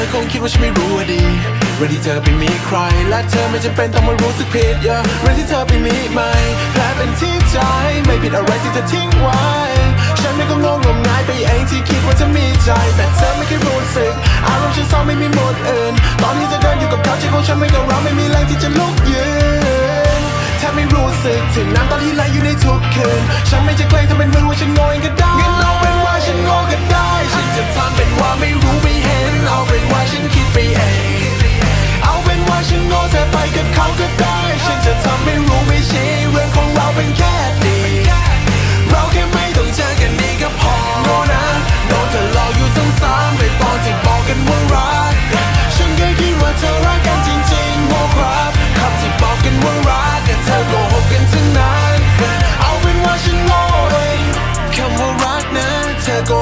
อคงคิดว่าฉันไม่รู้อะดีเรื่องที่เธอไปมีใคร และเธอไม่จำเป็นต้องมารู้สึกผิดอย่าเรื่องที่เธอไปมีใหม่แผลเป็นที่ใจไม่ผิดอะไรที่เธอทิ้งไว้ ฉันไม่ก็งงงมงายไปเองที่คิดว่าจะมีใจ แต่เธอไม่เคยรู้สึก อารมณ์ฉันเศร้าไม่มีหมดอื่น ตอนนี้เธอเดินอยู่กับเขาใจของฉันไม่กับเราไม่มีแรงที่จะลุกยืนแทบไม่รู้สึกถึงน้ำตาที่ไหลอยู่ในทุกคืน ฉันไม่จะเกรงทำเป็นมือว่าฉันโง่ก็ได้งั้นเอาเป็นว่าฉันโง่ก็ได้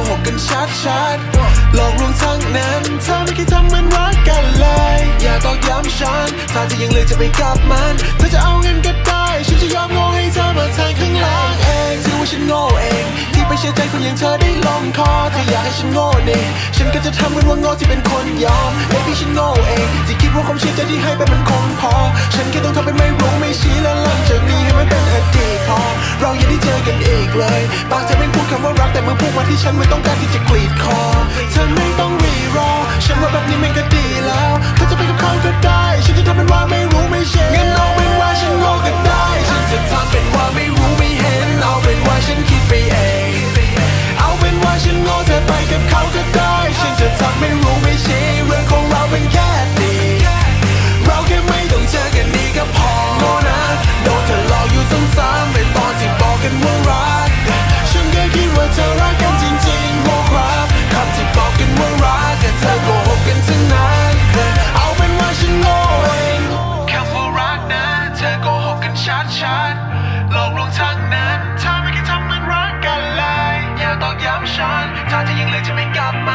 หกกันชัดๆหลอกลวงทั้งนั้นเธอไม่เคยทำเหมันรักกันเลย อย่าตอกย้ำฉันถ้าเธอยังเลือกจะไปกับมันเธอจะเอาเงินก็ได้ฉันจะยอมโง่ให้เธอมาแทนข้างหลังเองถือว่าฉันโง่เอง ที่ไปเชื่อใจคนอย่างเธอได้ลงคอเธออยากให้ฉันโง่นี่ฉันก็จะทำเหมือนว่าโง่ที่เป็นคนยอม Baby ฉันโง่เองที่คิดว่าความเชื่อใจที่ให้ไปมันคงพอ ฉันแค่ต้องทำเป็นไม่รู้ไม่ รักแต่าที่ฉันไม่ต้องการที่จะกรีดคอ เธอไม่ต้องรีรอ ฉันว่าแบบนี้มันก็ดีแล้วเธอจะไปกับเขาก็ได้ ฉันจะทำเป็นว่าไม่รู้ไม่เช่งั้นเอาเป็นว่าฉันโง่ก็ได้ ฉันจะทำเป็นว่าไม่รู้ไม่เห็น เอาเป็นว่าฉันคิดไปเอง เอาเป็นว่าฉันโง่เธอไปกับเขาก็ได้ ฉันจะทำไม่รู้ไม่ชี้เรื่องของเราเป็นแค่ดีเราแค่ไม่ต้องเจอกันดีก็พอโง่นะโดนเธอหลอกอยู่ซ้ำๆในตอนที่บอกกันว่ารักฉันก็คิดว่าเธอรัก ถ้า